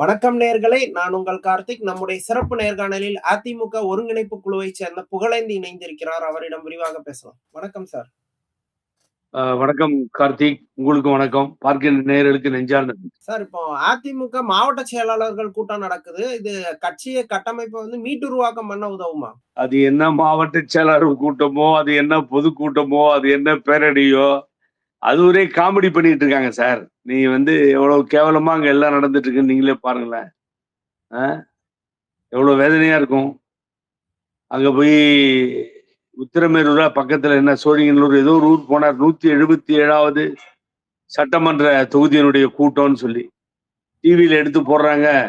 வணக்கம் நேர்களே நான் உங்கள் கார்த்திக். நம்முடைய சிறப்பு நேர்காணலில் அதிமுக ஒருங்கிணைப்பு குழுவைச் சேர்ந்த புகழேந்தி இணைந்திருக்கிறார். அவரிடம் விரிவாக பேசலாம். வணக்கம் சார். வணக்கம் கார்த்திக். உங்களுக்கு வணக்கம். பார்க்கின்ற நேயர்களுக்கு நெஞ்சார்ந்த சார் இப்போ அதிமுக மாவட்ட செயலாளர்கள் கூட்டம் நடக்குது. இது கட்சியை கட்டமைப்பை வந்து மீட்டுருவாக்கம் பண்ண உதவுமா? அது என்ன மாவட்ட செயலாளர் கூட்டமோ அது என்ன பொதுக்கூட்டமோ அது என்ன பேரணியோ அது ஒரே காமெடி பண்ணிட்டு இருக்காங்க சார் நீ வந்து எவ்வளவு கேவலமா அங்க எல்லாம் நடந்துட்டு இருக்குன்னு நீங்களே பாருங்களேன். ஆ? எவ்வளவு வேதனையா இருக்கும். அங்க போய் உத்திரமேரூரா பக்கத்துல என்ன சோழிங்கநல்லூர் ஏதோ ஒரு ஊர் போனார் நூத்தி எழுபத்தி ஏழாவது சட்டமன்ற தொகுதியினுடைய கூட்டம்னு சொல்லி. டிவியில எடுத்து போடுறாங்க.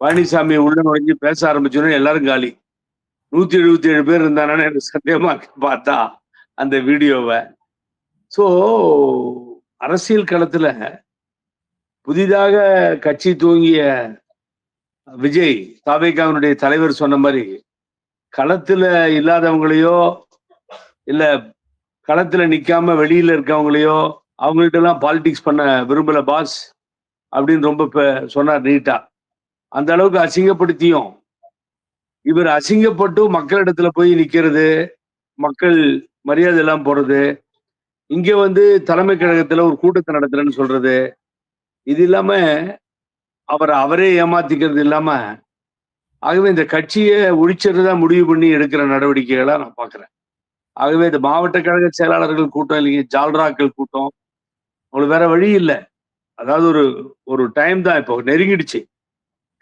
பழனிசாமி உள்ள நுழைஞ்சு பேச ஆரம்பிச்சோன்னு எல்லாரும் காலி. நூத்தி எழுபத்தி ஏழு பேர் இருந்தானே எனக்கு சந்தேகமா பார்த்தா அந்த வீடியோவை. ஸோ அரசியல் களத்துல புதிதாக கட்சி துவங்கிய விஜய் தாவேகாவினுடைய தலைவர் சொன்ன மாதிரி களத்துல இல்லாதவங்களையோ இல்ல களத்துல நிக்காம வெளியில இருக்கவங்களையோ அவங்கள்ட்ட எல்லாம் பாலிடிக்ஸ் பண்ண விரும்பல பாஸ் அப்படின்னு ரொம்ப சொன்னார் நீட்டா. அந்த அளவுக்கு அசிங்கப்படுத்தியும் இவர் அசிங்கப்பட்டு மக்களிடத்துல போய் நிக்கிறது மக்கள் மரியாதை எல்லாம் போறது இங்க வந்து தலைமை கழகத்துல ஒரு கூட்டத்தை நடத்துறேன்னு சொல்றது. இது இல்லாம அவர் அவரே ஏமாத்திக்கிறது இல்லாம ஆகவே இந்த கட்சியை ஒழிச்சிருந்தா முடிவு பண்ணி எடுக்கிற நடவடிக்கைகளை நான் பாக்குறேன் ஆகவே இந்த மாவட்ட கழக செயலாளர்கள் கூட்டம் இல்லைங்க ஜால்ராக்கள் கூட்டம். அவங்களுக்கு வேற வழி இல்லை. அதாவது ஒரு ஒரு டைம் தான் இப்போ நெருங்கிடுச்சு.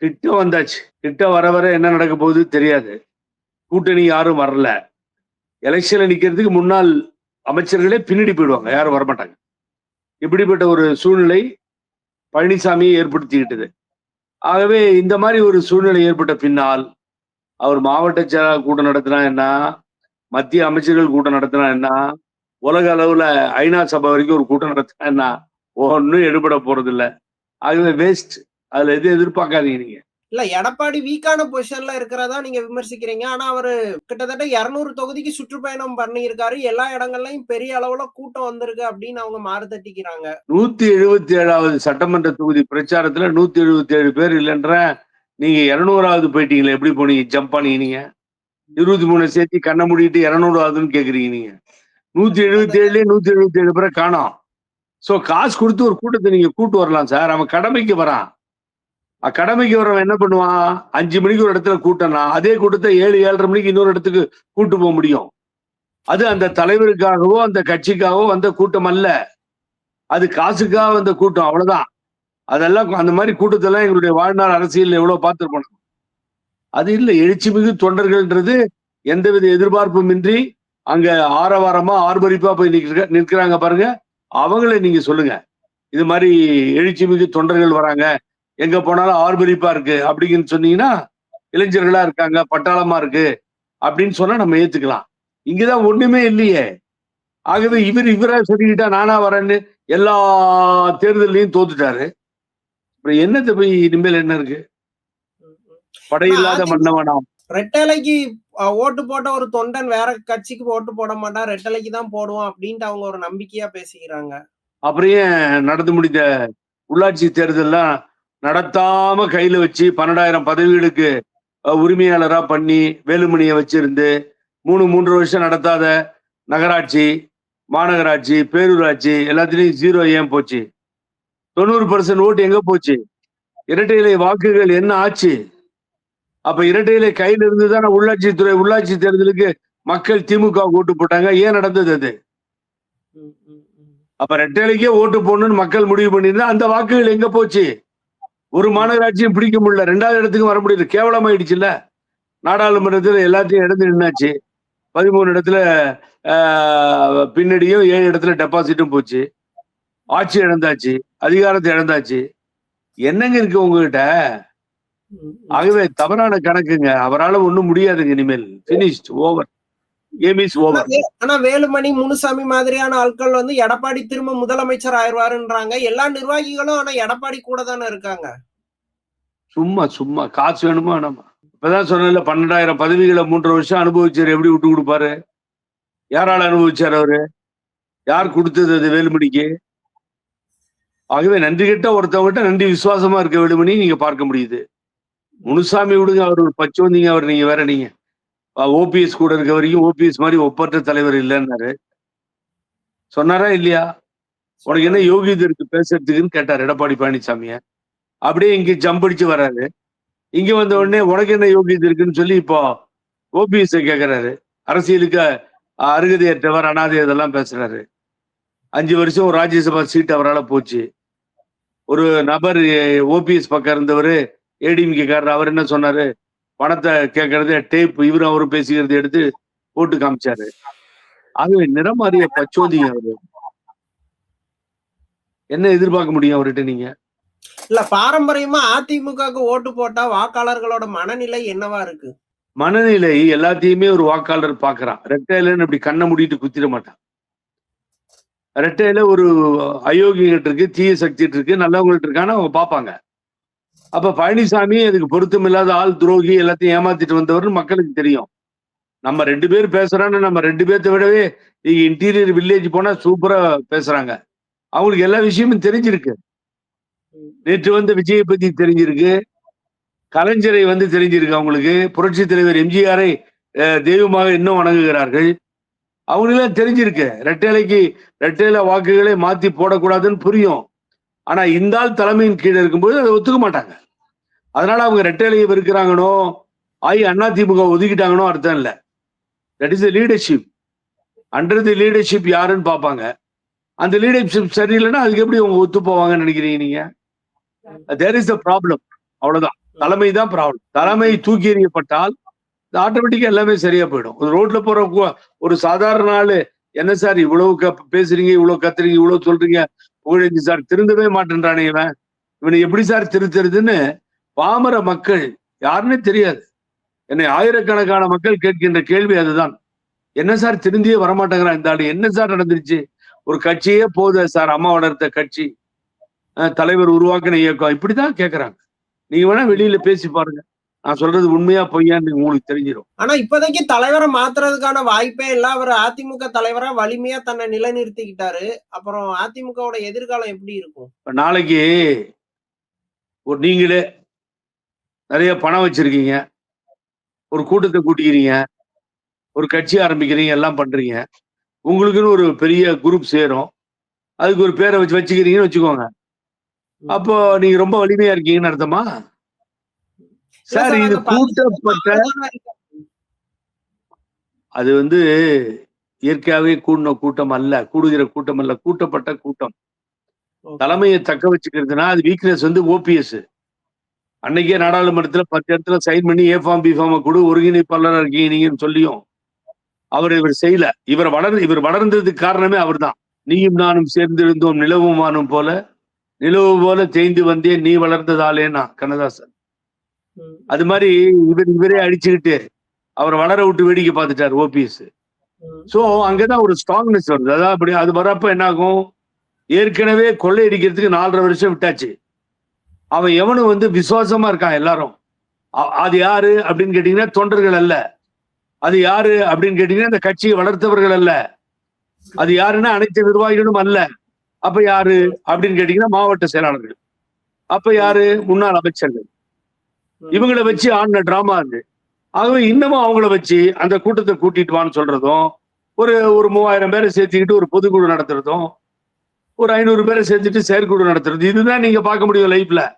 கிட்ட வந்தாச்சு. கிட்ட வர வர என்ன நடக்க போகுது தெரியாது. கூட்டணி யாரும் வரல. எலெக்ஷன்ல நிக்கிறதுக்கு முன்னால் அமைச்சர்களே பின்னாடி போயிடுவாங்க. யாரும் வரமாட்டாங்க. இப்படிப்பட்ட ஒரு சூழ்நிலை பழனிசாமி ஏற்படுத்திக்கிட்டது. ஆகவே இந்த மாதிரி ஒரு சூழ்நிலை ஏற்பட்ட பின்னால் அவர் மாவட்ட செயலாளர் கூட்டம் நடத்தினா என்ன? மத்திய அமைச்சர்கள் கூட்டம் நடத்தினா என்ன? உலக அளவுல ஐநா சபை வரைக்கும் ஒரு கூட்டம் நடத்தினா என்ன? ஒன்றும் எடுபட போறது இல்ல ஆகவே வேஸ்ட் அதுல எதுவும் எதிர்பார்க்காதீங்க நீங்க. இல்ல எடப்பாடி வீக்கான பொசிஷன்ல இருக்கிறதா நீங்க விமர்சிக்கிறீங்க. ஆனா அவரு கிட்டத்தட்ட இருநூறு தொகுதிக்கு சுற்றுப்பயணம் பண்ணியிருக்காரு. எல்லா இடங்கள்லயும் பெரிய அளவுல கூட்டம் வந்திருக்கு அப்படின்னு அவங்க மாறு தட்டிக்கிறாங்க நூத்தி எழுபத்தி ஏழாவது சட்டமன்ற தொகுதி பிரச்சாரத்துல நூத்தி எழுபத்தி ஏழு பேர் இல்லைன்ற நீங்க இருநூறாவது போயிட்டீங்களே எப்படி போனீங்க? ஜம்ப் பண்ணீங்க நீங்க? இருபத்தி மூணு சேர்த்து கண்ணை மூடிட்டு இருநூறாவதுன்னு கேக்குறீங்க நீங்க. நூத்தி எழுபத்தி ஏழுலயே நூத்தி எழுபத்தி ஏழு பேரை காணோம். சோ காசு கொடுத்து ஒரு கூட்டத்தை நீங்க கூட்டு வரலாம் சார். அவன் கடமைக்கு வரான். கடமைக்கு வரவன் என்ன பண்ணுவான்? அஞ்சு மணிக்கு ஒரு இடத்துல கூட்டம்னா அதே கூட்டத்தை ஏழு ஏழரை மணிக்கு இன்னொரு இடத்துக்கு கூட்டு போக முடியும். அது அந்த தலைவருக்காகவோ அந்த கட்சிக்காகவோ வந்த கூட்டம் அல்ல. அது காசுக்காக வந்த கூட்டம் அவ்வளவுதான். அதெல்லாம் அந்த மாதிரி கூட்டத்தெல்லாம் எங்களுடைய வாழ்நாள் அரசியல் எவ்வளவு பார்த்துருப்போம் அது இல்லை எழுச்சி மிகு தொண்டர்கள்ன்றது எந்தவித எதிர்பார்ப்பும் இன்றி அங்க ஆரவாரமா ஆர்ப்பரிப்பா போய் நிற்க நிற்கிறாங்க பாருங்க. அவங்கள நீங்க சொல்லுங்க. இது மாதிரி எழுச்சி மிகு தொண்டர்கள் வராங்க. எங்க போனாலும் ஆர்ப்பரிப்பா இருக்கு அப்படின்னு சொன்னீங்கன்னா இளைஞர்களா இருக்காங்க பட்டாளமா இருக்கு அப்படின்னு சொன்னா நம்ம ஏத்துக்கலாம். இங்கதான் ஒண்ணுமே இல்லையே. ஆகவே இவர் இவரா சொல்லிக்கிட்டா நானா வரேன்னு எல்லா தேர்தலையும் தோத்துட்டாரு. அப்புறம் என்னத்தை போய் இனிமேல் என்ன இருக்கு? படையில்லாத மன்னவனாம் ரெட்டலைக்கு ஓட்டு போட்ட ஒரு தொண்டன் வேற கட்சிக்கு ஓட்டு போட மாட்டான் ரெட்டலைக்கு தான் போடுவான் அப்படின்ட்டு அவங்க ஒரு நம்பிக்கையா பேசிக்கிறாங்க. அப்புறம் நடந்து முடிந்த உள்ளாட்சி தேர்தல்லாம் நடத்தாம கையில வச்சு பன்னெண்டாயிரம் பதவிகளுக்கு அஹ், உரிமையாளரா பண்ணி வேலுமணியை வச்சிருந்து மூணு மூன்று வருஷம் நடத்தாத நகராட்சி மாநகராட்சி பேரூராட்சி எல்லாத்துலயும் ஜீரோ ஏன் போச்சு? தொண்ணூறு பர்சன்ட் ஓட்டு எங்க போச்சு? இரட்டை இலை வாக்குகள் என்ன ஆச்சு? அப்ப இரட்டை இலை கையில இருந்து தானே உள்ளாட்சி தேர்தலுக்கு மக்கள் திமுக ஓட்டு போட்டாங்க. ஏன் நடந்தது அது. அப்ப ரெட்டைலைக்கே ஓட்டு போடணும்னு மக்கள் முடிவு பண்ணியிருந்தா அந்த வாக்குகள் எங்க போச்சு? ஒரு மாநகராட்சியும் பிடிக்க முடியல. ரெண்டாவது இடத்துக்கு வர முடியல. கேவலமாயிடுச்சுல்ல. நாடாளுமன்றத்துல எல்லாத்தையும் இடந்து நின்னாச்சு. பதிமூணு இடத்துல பின்னடியும் ஏழு இடத்துல டெபாசிட்டும் போச்சு. ஆட்சி இழந்தாச்சு. அதிகாரத்தை இழந்தாச்சு. என்னங்க இருக்கு உங்ககிட்ட. ஆகவே தவறான கணக்குங்க. அவரால ஒண்ணும் முடியாதுங்க இனிமேல். பினிஷ்ட் ஓவர் ஆனா வேலுமணி முனுசாமி மாதிரியான ஆட்கள் வந்து எடப்பாடி திரும்ப முதலமைச்சர் ஆயிடுவாருன்றாங்க. எல்லா நிர்வாகிகளும் ஆனா எடப்பாடி கூட தானே இருக்காங்க. சும்மா சும்மா. காசு வேணுமா வேணாமா? இப்பதான் சொன்னேன்ல பன்னெண்டாயிரம் பதவிகளை மூன்றரை வருஷம் அனுபவிச்சாரு. எப்படி விட்டு கொடுப்பாரு? யாரால அனுபவிச்சாரு அவரு? யார் கொடுத்தது அது வேலுமணிக்கு? ஆகவே நன்றி கெட்ட ஒருத்தவங்ககிட்ட நன்றி. விசுவாசமா இருக்க வேண்டுமனி நீங்க பார்க்க முடியுது. முனுசாமி விடுங்க அவர் ஒரு பச்சோந்தீங்க அவர் நீங்க வேற நீங்க. ஓபிஎஸ் கூட இருக்க வரைக்கும் ஓபிஎஸ் மாதிரி ஒப்பற்ற தலைவர் இல்லைன்னாரு. சொன்னாரா இல்லையா? உனக்கு என்ன யோகியதை இருக்கு பேசுறதுக்குன்னு கேட்டார் எடப்பாடி பழனிசாமிய. அப்படியே இங்க ஜம்ப் அடிச்சு வர்றாரு இங்க வந்த உடனே உனக்கு என்ன யோகியதை இருக்குன்னு சொல்லி இப்போ ஓபிஎஸ் கேக்குறாரு. அரசியலுக்கு அருகதையற்றவர் அனாதை இதெல்லாம் பேசுறாரு. அஞ்சு வருஷம் ஒரு ராஜ்யசபா சீட் அவரால் போச்சு. ஒரு நபர் ஓபிஎஸ் பக்கம் இருந்தவர் ஏடிஎம்கே காரர் அவர் என்ன சொன்னாரு? பணத்தை கேட்கறது டேப் இவரும் அவரும் பேசிக்கிறது எடுத்து போட்டு காமிச்சாரு. ஆகவே நிறமாறிய பச்சோதிங்க அவரு. என்ன எதிர்பார்க்க முடியும் அவர்கிட்ட நீங்க? இல்ல பாரம்பரியமா அதிமுகவுக்கு ஓட்டு போட்டா வாக்காளர்களோட மனநிலை என்னவா இருக்கு? மனநிலை எல்லாத்தையுமே ஒரு வாக்காளர் பாக்குறான் ரெட்டையிலன்னு இப்படி கண்ணை மூடிட்டு குத்திட மாட்டான் ரெட்டையில ஒரு அயோக்கியங்கிட்ட இருக்கு தீய சக்திட்டு இருக்கு நல்லவங்கள்ட்ட இருக்கான்னு அவங்க பார்ப்பாங்க அப்ப பழனிசாமி அதுக்கு பொருத்தம் இல்லாத ஆள் துரோகி எல்லாத்தையும் ஏமாத்திட்டு வந்தவர்னு மக்களுக்கு தெரியும். நம்ம ரெண்டு பேர் பேசுறான்னு நம்ம ரெண்டு பேர்த்த விடவே நீங்க இன்டீரியர் வில்லேஜ் போனா சூப்பரா பேசுறாங்க. அவங்களுக்கு எல்லா விஷயமும் தெரிஞ்சிருக்கு. நேற்று வந்த விஜயை பத்தி தெரிஞ்சிருக்கு. கலைஞரை வந்து தெரிஞ்சிருக்கு அவங்களுக்கு. புரட்சி தலைவர் எம்ஜிஆரை தெய்வமாக இன்னும் வணங்குகிறார்கள். அவங்களெல்லாம் தெரிஞ்சிருக்கு. ரெட்டேலைக்கு ரெட்டையில வாக்குகளை மாத்தி போடக்கூடாதுன்னு புரியும். ஆனா இந்த ஆள் தலைமையின் கீழே இருக்கும்போது அதை ஒத்துக்க மாட்டாங்க. அதனால அவங்க ரெட்டைலையை வெறுக்கிறாங்கனோ ஆய் அதிமுக ஒதுக்கிட்டாங்கனோ அர்த்தம் இல்லை. That is the leadership under the leadership யாருன்னு பார்ப்பாங்க. அந்த லீடர்ஷிப் சரியில்லைன்னா அதுக்கு எப்படி அவங்க ஒத்து போவாங்கன்னு நினைக்கிறீங்க நீங்க? தேர் இஸ் த ப்ராப்ளம் அவ்வளவுதான். தலைமை தான் ப்ராப்ளம் தலைமை தூக்கி எறியப்பட்டால் ஆட்டோமேட்டிக்கா எல்லாமே சரியா போயிடும். ஒரு ரோட்ல போற ஒரு சாதாரண ஆளு என்ன சார் இவ்வளவு பேசுறீங்க இவ்வளவு கத்துறீங்க இவ்வளவு சொல்றீங்க புகழேந்தி சார் திருந்தவே மாட்டேன்றானே இவன். இவனை எப்படி சார் திருத்துறதுன்னு பாமர மக்கள் யாருன்னு தெரியாது. என்னை ஆயிரக்கணக்கான மக்கள் கேட்கின்ற கேள்வி அதுதான். என்ன சார் திருந்தியே வரமாட்டேங்கிறான் இந்த ஆள்? என்ன சார் நடந்துருச்சு? ஒரு கட்சியே போதும் சார் அம்மா வளர்த்த கட்சி. தலைவர் உருவாக்கின இயக்கம். இப்படிதான் கேக்குறாங்க. நீங்க வேணா வெளியில பேசி பாருங்க. நான் சொல்றது உண்மையா பொய்யான்னு உங்களுக்கு தெரிஞ்சிடும் ஆனா இப்போதைக்கு தலைவரை மாத்துறதுக்கான வாய்ப்பே இல்ல. அவர் அதிமுக தலைவரா வலிமையா தன்னை நிலைநிறுத்திக்கிட்டாரு. அப்புறம் அதிமுகவோட எதிர்காலம் எப்படி இருக்கும்? நாளைக்கு ஒரு நீங்களே நிறைய பணம் வச்சிருக்கீங்க. ஒரு கூட்டத்தை கூட்டிக்கிறீங்க. ஒரு கட்சி ஆரம்பிக்கிறீங்க. எல்லாம் பண்றீங்க. உங்களுக்குன்னு ஒரு பெரிய குரூப் சேரும். அதுக்கு ஒரு பேரை வச்சு வச்சுக்கிறீங்கன்னு வச்சுக்கோங்க. அப்போ நீங்க ரொம்ப வலிமையா இருக்கீங்கன்னு அர்த்தமா? சார் இது கூட்டப்பட்ட. அது வந்து இயற்கையாவே கூடின கூட்டம் அல்ல கூடுகிற கூட்டம் அல்ல கூட்டப்பட்ட கூட்டம். தலைமையை தக்க வச்சுக்கிறதுனா அது வீக்னஸ் வந்து ஓபிஎஸ் அன்னைக்கே நாடாளுமன்றத்துல பத்து இடத்துல சைன் பண்ணி ஏ ஃபார்ம் பி ஃபார்ம் கொடு ஒருங்கிணைப்பாளராக இருக்கீங்க நீங்கன்னு சொல்லியும் அவர் இவர் செய்யல இவர் வளர் இவர் வளர்ந்ததுக்கு காரணமே அவர்தான் நீயும் நானும் சேர்ந்திருந்தோம் நிலவும் வானும் போல நிலவு போல தேய்ந்து வந்தேன் நீ வளர்ந்ததாலேனா கண்ணதாசன். அது மாதிரி இவர் இவரே அடிச்சுக்கிட்டு அவர் வளர விட்டு வேடிக்கை பார்த்துட்டார் ஓபிஎஸ். சோ அங்கதான் ஒரு ஸ்ட்ராங்னஸ் வருது. அதான் அப்படி அது வரப்ப என்ன ஆகும் ஏற்கனவே கொள்ளையடிக்கிறதுக்கு நாலரை வருஷம் விட்டாச்சு. அவன் எவனும் வந்து விசுவாசமா இருக்கான் எல்லாரும். அது யாரு அப்படின்னு கேட்டீங்கன்னா தொண்டர்கள் அல்ல. அது யாரு அப்படின்னு கேட்டீங்கன்னா இந்த கட்சியை வளர்த்தவர்கள் அல்ல. அது யாருன்னா அனைத்து நிர்வாகிகளும் அல்ல. அப்ப யாரு? அப்படின்னு கேட்டீங்கன்னா மாவட்ட செயலாளர்கள். அப்ப யாரு? முன்னாள் அமைச்சர்கள். இவங்களை வச்சு ஆடின டிராமா அது. ஆகவே இன்னமும் அவங்கள வச்சு அந்த கூட்டத்தை கூட்டிட்டு வான்னு சொல்றதும் ஒரு ஒரு மூவாயிரம் பேரை சேர்த்துக்கிட்டு ஒரு பொதுக்குழு நடத்துறதும் ஒரு ஐநூறு பேரை சேர்த்துட்டு செயற்குழு நடத்துறது இதுதான் நீங்க பார்க்க முடியும் லைஃப்ல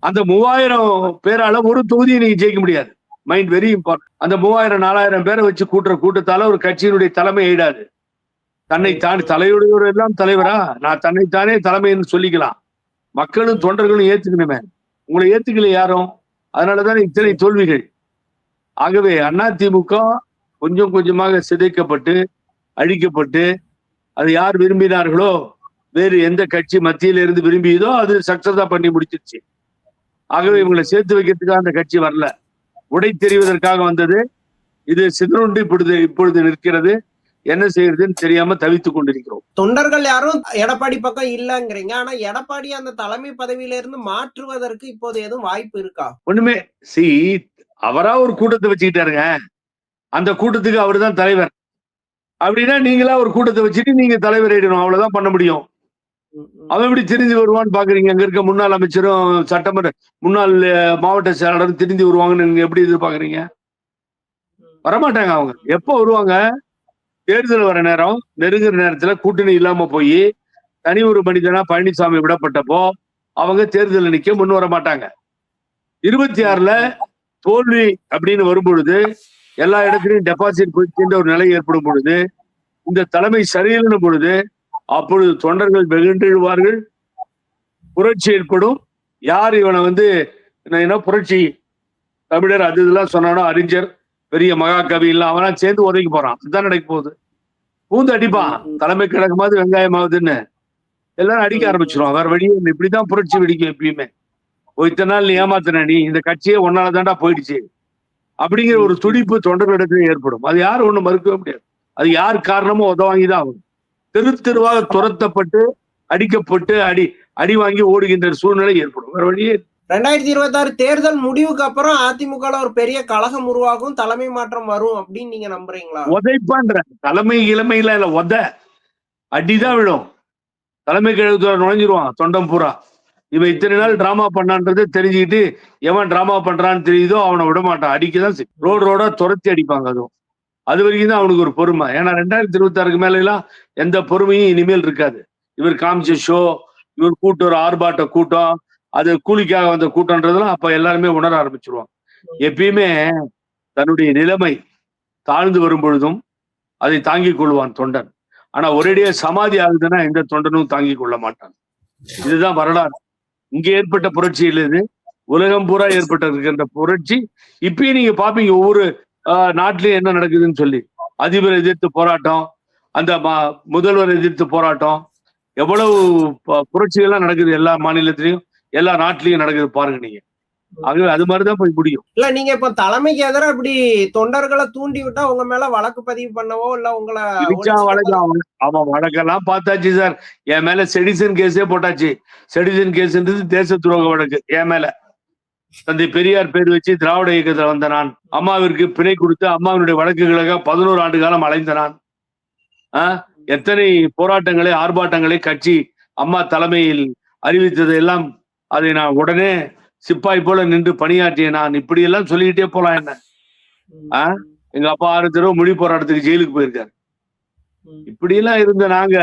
அந்த மூவாயிரம் பேரால ஒரு தொகுதியை நீங்க ஜெயிக்க முடியாது. மைண்ட் வெரி இம்பார்ட்டன்ட் அந்த மூவாயிரம் நாலாயிரம் பேரை வச்சு கூட்டுற கூட்டத்தால ஒரு கட்சியினுடைய தலைமை எய்டாது தன்னை தான் தலையுடையவர் எல்லாம் தலைவரா? நான் தன்னைத்தானே தலைமைன்னு சொல்லிக்கலாம். மக்களும் தொண்டர்களும் ஏத்துக்கணுமே. உங்களை ஏத்துக்கல யாரும்? அதனாலதான் இத்தனை தோல்விகள். ஆகவே அதிமுக கொஞ்சம் கொஞ்சமாக சிதைக்கப்பட்டு அழிக்கப்பட்டு அது யார் விரும்பினார்களோ வேறு எந்த கட்சி மத்தியில இருந்து விரும்பியதோ அது சக்சஸா பண்ணி முடிச்சிருச்சு. ஆகவே இவங்களை சேர்த்து வைக்கிறதுக்காக அந்த கட்சி வரல. உடை தெரிவதற்காக வந்தது. இது சிதறுண்டு இப்பொழுது இப்பொழுது நிற்கிறது. என்ன செய்யறதுன்னு தெரியாம தவித்துக் கொண்டிருக்கிறோம். தொண்டர்கள் யாரும் எடப்பாடி பக்கம் இல்லங்கிறீங்க. ஆனா எடப்பாடி அந்த தலைமை பதவியில இருந்து மாற்றுவதற்கு இப்போது எதுவும் வாய்ப்பு இருக்கா? ஒண்ணுமே சி அவரா ஒரு கூட்டத்தை வச்சுக்கிட்டாருங்க. அந்த கூட்டத்துக்கு அவர்தான் தலைவர். அப்படின்னா நீங்களா ஒரு கூட்டத்தை வச்சுட்டு நீங்க தலைவர் ஆயிடணும். அவ்வளவுதான் பண்ண முடியும். அவன் எப்படி திருந்தி வருவான்னு பாக்குறீங்க. அங்க இருக்க முன்னாள் அமைச்சரும் சட்டமன்ற முன்னாள் மாவட்ட செயலாளரும் திருந்தி வருவாங்கன்னு நீங்க எப்படி எதிர்பார்க்கறீங்க வரமாட்டாங்க அவங்க. எப்போ வருவாங்க? தேர்தல் வர நேரம் நெருங்குற நேரத்துல கூட்டணி இல்லாம போய் தனி ஒரு மனிதனா பழனிசாமி விடப்பட்டப்போ அவங்க தேர்தல் நிக்க முன் வர மாட்டாங்க. இருபத்தி ஆறுல தோல்வி அப்படின்னு வரும்பொழுது எல்லா இடத்துலையும் டெபாசிட் போயிடுச்சுன்ற ஒரு நிலை ஏற்படும் பொழுது இந்த தலைமை சரியில்லைன்னு பொழுது அப்பொழுது தொண்டர்கள் வெகுண்டெழுவார்கள். புரட்சி ஏற்படும். யார் இவனை வந்து என்ன புரட்சி தமிழர் அது இதெல்லாம் சொன்னானோ அறிஞர் பெரிய மகாகவி எல்லாம் அவனா சேர்ந்து உதவி போறான். அதுதான் நடக்க போகுது. பூந்து அடிப்பான் தலைமை கிழக்குமாவது வெங்காயமாவதுன்னு. எல்லாரும் அடிக்க ஆரம்பிச்சிருவான். வேற வழியே இல்லை. இப்படிதான் புரட்சி வெடிக்கும் எப்பயுமே. இத்தனை நாள் ஏமாத்தின நீ இந்த கட்சியே ஒன்னால தாண்டா போயிடுச்சு. அப்படிங்கிற ஒரு துடிப்பு தொண்டர்களிடத்துல ஏற்படும். அது யாரும் ஒண்ணும் மறுக்கவே முடியாது. அது யார் காரணமோ உதவாங்கிதான் ஆகும் தெரு தெருவாக துரத்தப்பட்டு அடிக்கப்பட்டு அடி அடி வாங்கி ஓடுகின்ற சூழ்நிலை ஏற்படும். வேற வழியே. ரெண்டாயிரத்தி இருபத்தாறு தேர்தல் முடிவுக்கு அப்புறம் அதிமுக ஒரு பெரிய கழகம் உருவாகும் தலைமை மாற்றம் வரும் அப்படின்னு நீங்க நம்புறீங்களா? உதைப்பான்ற தலைமை இளமையில இல்ல உத. அடிதான் விழும். தலைமை கழகத்துல நுழைஞ்சிருவான் தொண்டம் பூரா. இவன் இத்தனை நாள் டிராமா பண்ணான்றதை தெரிஞ்சுக்கிட்டு எவன் டிராமா பண்றான்னு தெரியுதோ அவனை விட மாட்டான். அடிக்கதான் ரோடு ரோடா துரத்தி அடிப்பாங்க அதுவும். அது வரைக்கும் தான் அவனுக்கு ஒரு பொறுமை. ஏன்னா ரெண்டாயிரத்தி இருபத்தி ஆறுக்கு மேல எல்லாம் எந்த பொறுமையும் இனிமேல் இருக்காது. இவர் காமிச்ச ஷோ இவர் கூட்டம் ஒரு ஆர்ப்பாட்ட கூட்டம் அது கூலிக்காக வந்த கூட்டம்ன்றதெல்லாம் அப்ப எல்லாருமே உணர ஆரம்பிச்சிருவாங்க. எப்பயுமே தன்னுடைய நிலைமை தாழ்ந்து வரும் பொழுதும் அதை தாங்கிக் கொள்வான் தொண்டன். ஆனா ஒரேடியா சமாதி ஆகுதுன்னா எந்த தொண்டனும் தாங்கிக் கொள்ள மாட்டான். இதுதான் வரலாறு. இங்க ஏற்பட்ட புரட்சி இது. உலகம் பூரா ஏற்பட்ட இருக்கின்ற புரட்சி. இப்பயும் நீங்க பாப்பீங்க ஒவ்வொரு ஆஹ், நாட்டிலயும் என்ன நடக்குதுன்னு சொல்லி. அதிபர் எதிர்த்து போராட்டம் அந்த முதல்வர் எதிர்த்து போராட்டம். எவ்வளவு ப- புரட்சிகள்லாம் நடக்குது எல்லா மாநிலத்திலையும். எல்லா நாட்டிலயும் நடக்குது பாருங்க நீங்க. ஆகவே அது மாதிரிதான் போய் முடியும். இல்ல நீங்க இப்ப தலைமைக்கு எதிராக இப்படி தொண்டர்களை தூண்டி விட்டா உங்க மேல வழக்கு பதிவு பண்ணவோ இல்ல உங்களை அவன் வழக்கெல்லாம் பார்த்தாச்சு சார். என் மேல செடிசன் கேஸே போட்டாச்சு. செடிசன் கேஸ்ன்றது தேச துரோக வழக்கு என் மேல. தந்தை பெரியார் பேர் வச்சு திராவிட இயக்கத்துல வந்த நான். அம்மாவிற்கு பிணை கொடுத்து அம்மாவினுடைய வழக்குகளுக்காக பதினோரு ஆண்டு காலம் அலைந்த நான். எத்தனை போராட்டங்களை ஆர்ப்பாட்டங்களை கட்சி அம்மா தலைமையில் அறிவித்தது எல்லாம் அதை நான் உடனே சிப்பாய் போல நின்று பணியாற்றிய நான் இப்படி எல்லாம் சொல்லிக்கிட்டே போலாம் என்ன? ஆ? எங்க அப்பா ஆறு தடவை மொழி போராட்டத்துக்கு ஜெயிலுக்கு போயிருக்காரு. இப்படி எல்லாம் இருந்த நாங்க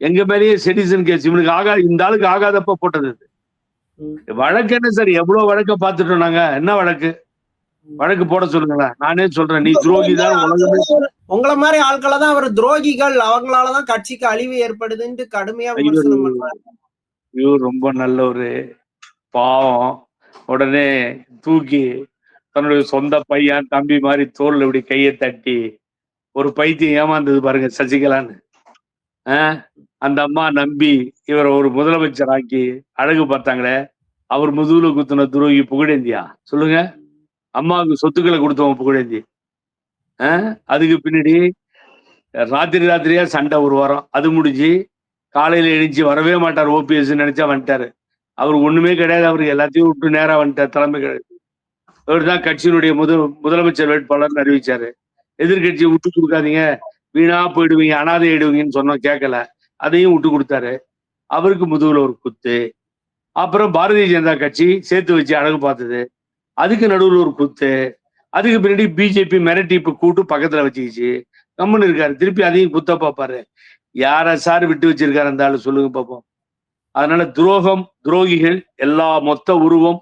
எங்க மேலேயே செடிசன் கேஸ் இவனுக்கு ஆகா இந்த ஆளுக்கு ஆகாதப்ப போட்டது. வழக்கு என்ன சார்? எவ்வளவு வழக்க பார்த்துட்டோம் நாங்க? என்ன வழக்கு? வழக்கு போட சொல்லுங்களேன். நானே சொல்றேன் நீ துரோகி தான் உலகமே. உங்களை மாதிரி ஆட்களை தான் அவர் துரோகிகள். அவங்களாலதான் கட்சிக்கு அழிவு ஏற்படுதுன்ட்டு கடுமையா விமர்சனம் பண்றாரு. ஐயோ ரொம்ப நல்ல ஒரு பாவம். உடனே தூக்கி தன்னுடைய சொந்த பையன் தம்பி மாதிரி தோல்ல இப்படி கையை தட்டி ஒரு பைத்தியம் ஏமாந்தது பாருங்க சசிகலான்னு. ஆஹ் அந்த அம்மா நம்பி இவரை ஒரு முதலமைச்சர் ஆக்கி அழகு பார்த்தாங்களே அவர் முதுகுல குத்துன துரோகி புகழேந்தியா? சொல்லுங்க. அம்மாவுக்கு சொத்துக்களை கொடுத்தவன் புகழேந்தி. அதுக்கு பின்னாடி ராத்திரி ராத்திரியா சண்டை ஒரு வாரம். அது முடிஞ்சு காலையில எழுந்துச்சு வரவே மாட்டார் ஓபிஎஸ் நினைச்சா வந்துட்டாரு. அவர் ஒண்ணுமே கிடையாது அவருக்கு எல்லாத்தையும் விட்டு நேரா வந்துட்டார் தலைமை கிடையாது அவர் தான் கட்சியினுடைய முதல் முதலமைச்சர் வேட்பாளர்னு அறிவிச்சாரு. எதிர்கட்சியை விட்டு கொடுக்காதீங்க வீணா போயிடுவீங்க அனாதை ஆயிடுவீங்கன்னு சொன்னோம் கேட்கல அதையும் விட்டு கொடுத்தாரு. அவருக்கு முதுகுல ஒரு குத்து. அப்புறம் பாரதிய ஜனதா கட்சி சேர்த்து வச்சு அழகு பார்த்தது. அதுக்கு நடுவில் ஒரு குத்து. அதுக்கு பின்னாடி பிஜேபி மிரட்டி இப்ப கூட்டு பக்கத்துல வச்சுக்கிச்சு. கம்முன்னு இருக்காரு. திருப்பி அதையும் குத்த பார்ப்பாரு யார சார் விட்டு வச்சிருக்காரு அந்த ஆளு சொல்லுங்க பார்ப்போம் அதனால துரோகம் துரோகிகள் எல்லா மொத்த உருவம்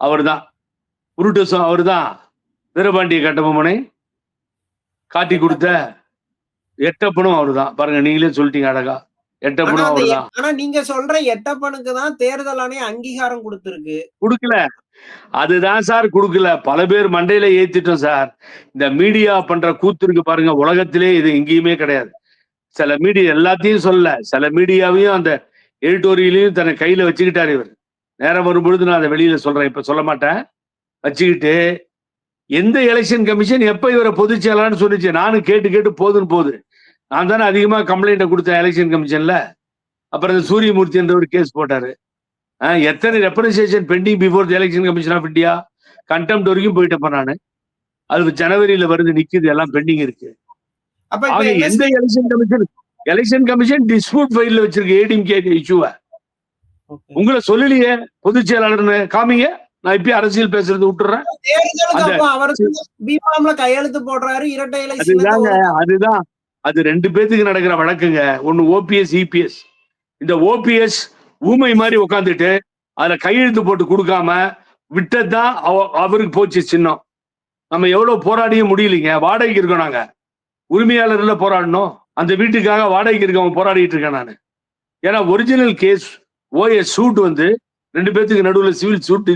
அவர்தான். உருட்டசும் அவர்தான். வீரபாண்டிய கட்டபொம்மனை காட்டி கொடுத்த எட்டப்பனும் அவர்தான். பாருங்க நீங்களே சொல்லிட்டீங்க அழகா. எட்டப்பனும் அவர்தான். ஆனா நீங்க சொல்ற எட்டப்பனுக்கு தான் தேர்தல் ஆணையம் அங்கீகாரம் கொடுத்திருக்கு. கொடுக்கல. அதுதான் சார் கொடுக்கல. பல பேர் மண்டையில ஏத்திட்டோம் சார். இந்த மீடியா பண்ற கூத்து இருக்கு பாருங்க உலகத்திலே இது எங்கேயுமே கிடையாது. சில மீடியா எல்லாத்தையும் சொல்ல சில மீடியாவையும் அந்த எடிட்டோரியலையும் தன்னை கையில வச்சுக்கிட்டார் இவர். நேரம் வரும்பொழுது நான் அதை வெளியில சொல்றேன். இப்ப சொல்ல மாட்டேன். வச்சுக்கிட்டு எந்த எலெக்ஷன் கமிஷன் எப்ப இவரை பொதுச் செயலாளர்னு சொல்லிச்சு? நானும் கேட்டு கேட்டு போதுன்னு போகுது நான் தானே அதிகமா கம்ப்ளைண்ட்டை கொடுத்தேன் எலெக்ஷன் கமிஷன்ல அப்புறம் இந்த சூரியமூர்த்தி என்ற ஒரு கேஸ் போட்டாரு. எத்தனை representation pending before the election commission of India contempt வரைக்கும் போயிட்டப்ப நான். அது ஜனவரியில வருது நிக்குது எல்லாம் பெண்டிங் இருக்கு. அப்ப இப்ப எந்த election commission election commission dispute ஃபைல்ல வச்சிருக்க ஏடிஎம்கே இஷ்யூவை. உங்களை சொல்லலையே பொதுச் செயலாளர்னு காமிங்க. நான் இப்பயே அரசியல் பேசுறது விட்டுறேன். கையெழுத்து போடுறாரு இரட்டை அதுதான். அது ரெண்டு பேத்துக்கு நடக்கிற வழக்குங்க. ஒன்னு ஓபிஎஸ் இபிஎஸ் இந்த ஓபிஎஸ் ஊமை மாதிரி உட்காந்துட்டு அதுல கையெழுத்து போட்டு கொடுக்காம விட்டதுதான் அவ- அவருக்கு போச்சு சின்னம். நம்ம எவ்வளவு போராடியும் முடியலைங்க. வாடகைக்கு இருக்கோம் நாங்க. உரிமையாளர்ல போராடணும்? அந்த வீட்டுக்காக வாடகைக்கு இருக்கவன் போராடிட்டு இருக்கேன் நான். ஏன்னா ஒரிஜினல் கேஸ் ஓஎஸ் சூட் வந்து ரெண்டு பேர்த்துக்கு நடுவில் சிவில் சூட்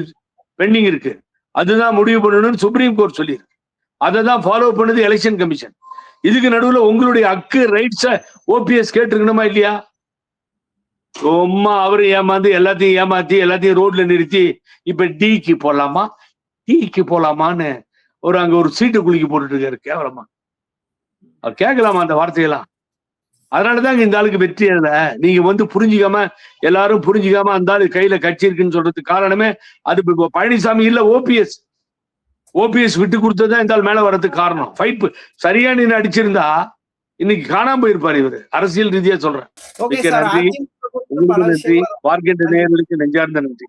பெண்டிங் இருக்கு. அதுதான் முடிவு பண்ணணும்னு சுப்ரீம் கோர்ட் சொல்லியிருக்கு. அதை தான் ஃபாலோ பண்ணுது எலெக்ஷன் கமிஷன் இதுக்கு நடுவில் உங்களுடைய அக்கு ரைட்ஸை ஓபிஎஸ் கேட்டிருக்கணுமா இல்லையா? சும்மா அவரு ஏமாந்து எல்லாத்தையும் ஏமாத்தி எல்லாத்தையும் ரோட்ல நிறுத்தி இப்ப டிக்கு போலாமா? டிக்கு போலாமான்னு ஒரு அங்க ஒரு சீட்டு குலுக்கி போட்டுட்டு இருக்காரு கேவலமா. கேட்கலாமா அந்த வார்த்தையெல்லாம்? அதனாலதாங்க இந்த ஆளுக்கு வெற்றி இல்ல நீங்க வந்து புரிஞ்சுக்காம எல்லாரும் புரிஞ்சுக்காம அந்த ஆளு கையில கட்சி இருக்குன்னு சொல்றதுக்கு காரணமே அது பழனிசாமி இல்ல ஓபிஎஸ். ஓபிஎஸ் விட்டு கொடுத்ததுதான் இந்த ஆள் மேல வர்றதுக்கு காரணம். ஃபைட் சரியா நீ அடிச்சிருந்தா இன்னைக்கு காணாம போயிருப்பாரு இவரு. அரசியல் ரீதியா சொல்றேன். மிக்க நன்றி. உங்களுக்கு நன்றி. பார்க்கின்ற நேயர்களுக்கு நெஞ்சார்ந்த நன்றி.